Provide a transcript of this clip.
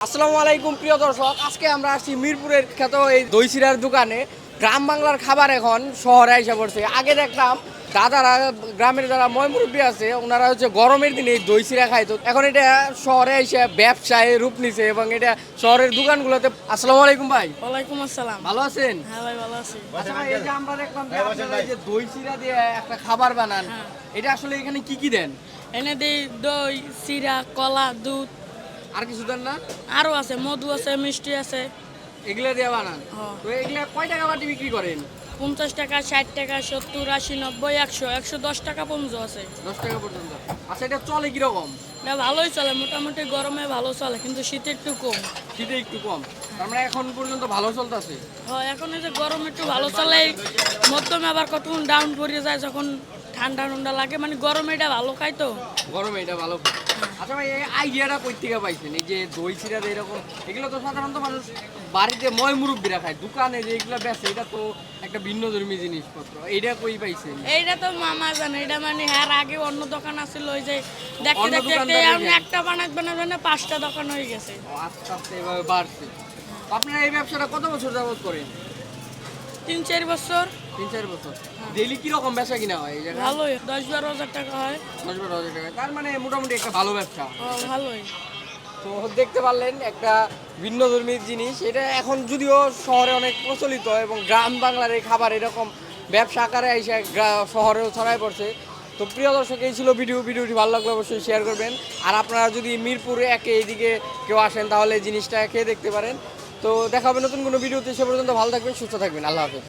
আসসালামু আলাইকুম প্রিয় দর্শক। আজকে আমরা আসছি মিরপুরের খ্যাত এই দই চিরার দোকানে। গ্রাম বাংলার খাবার এখন শহরে এসে পড়ছে। আগে দেখলাম দাদারা গ্রামের যারা ময়মুরব্বী আছে ওনারা হচ্ছে গরমের দিনে এই দই চিরা খাইতো এখন এটা শহরে এসে ব্যবসায় রূপ নিছে এবং এটা শহরের দোকানগুলোতে। আসসালামু আলাইকুম ভাই। ওয়ালাইকুম আসসালাম। ভালো আছেন? হ্যাঁ ভাই ভালো আছি। আচ্ছা ভাই এই যে আমরা দেখলাম যে আপনারা এই যে দই চিরা দিয়ে একটা খাবার বানান হ্যাঁ। এটা আসলে এখানে কি কি দেন? এনে দিই দই চিরা কলা দুধ আর কিছু দেন না? আরও আছে মধু আছে মিষ্টি আছে। এগুলা দিয়ে বানান। হ্যাঁ। তো এগুলা কয় টাকা বাটি বিক্রি করেন? পঞ্চাশ টাকা ষাট টাকা সত্তর আশি নব্বই একশো একশো দশ টাকা পর্যন্ত আছে। দশ টাকা পর্যন্ত। আচ্ছা এটা চলে কীরকম? এটা ভালোই চলে মোটামুটি গরমে ভালো চলে কিন্তু শীতে একটু কম। শীতে একটু কম। তার মানে এখন পর্যন্ত ভালো চলতেছে? হয় এখন এই যে গরম একটু ভালো চলে মধ্যমে আবার কতক্ষণ ডাউন পড়ে যায় যখন ঠান্ডা ঠান্ডা লাগে মানে গরমে এটা ভালো খাই তো। গরমে এটা ভালো আচ্ছা ভাই এই আইডিয়াটা কই থেকে পাইছেন? এই যে দই চিরা এরকম এগুলো তো সাধারণত মানুষ বাড়িতে ময় মুরব্বীরা খায় দোকানে যে এগুলো বেচে এটা তো একটা ভিন্ন ধর্মী জিনিসপত্র। এইটা কই পাইছেন? এইটা তো মামা জানে এটা মানে হ্যাঁ আগে অন্য দোকান আছিল ওই যে দেখতে দেখতে দেখতে আমি একটা বানাত বানাত বানাত পাঁচটা দোকান হয়ে গেছে। ও, আস্তে আস্তে এভাবে বাড়ছে। আপনারা এই ব্যবসাটা কত বছর যাবত করেন? তিন চার বছর। তিন চার বছর। ডেইলি কীরকম বেচা কিনা হয় এই জায়গায়? ভালোই দশ বারো হাজার টাকা হয়। দশ বারো হাজার টাকা। তার মানে মোটামুটি একটা ভালো ব্যবসা। ভালোই। তো দেখতে পারলেন একটা ভিন্ন ধর্মীর জিনিস। এটা এখন যদিও শহরে অনেক প্রচলিত এবং গ্রাম বাংলার এই খাবার এরকম ব্যবসা আকারে এসে শহরেও ছড়ায় পড়ছে। তো প্রিয় দর্শক এই ছিল ভিডিও। ভিডিওটি ভালো লাগলে অবশ্যই শেয়ার করবেন। আর আপনারা যদি মিরপুরে একে এইদিকে কেউ আসেন তাহলে জিনিসটা খেয়ে দেখতে পারেন। তো দেখা হবে নতুন কোনো ভিডিওতে। সে পর্যন্ত ভালো থাকবেন সুস্থ থাকবেন। আল্লাহ হাফেজ।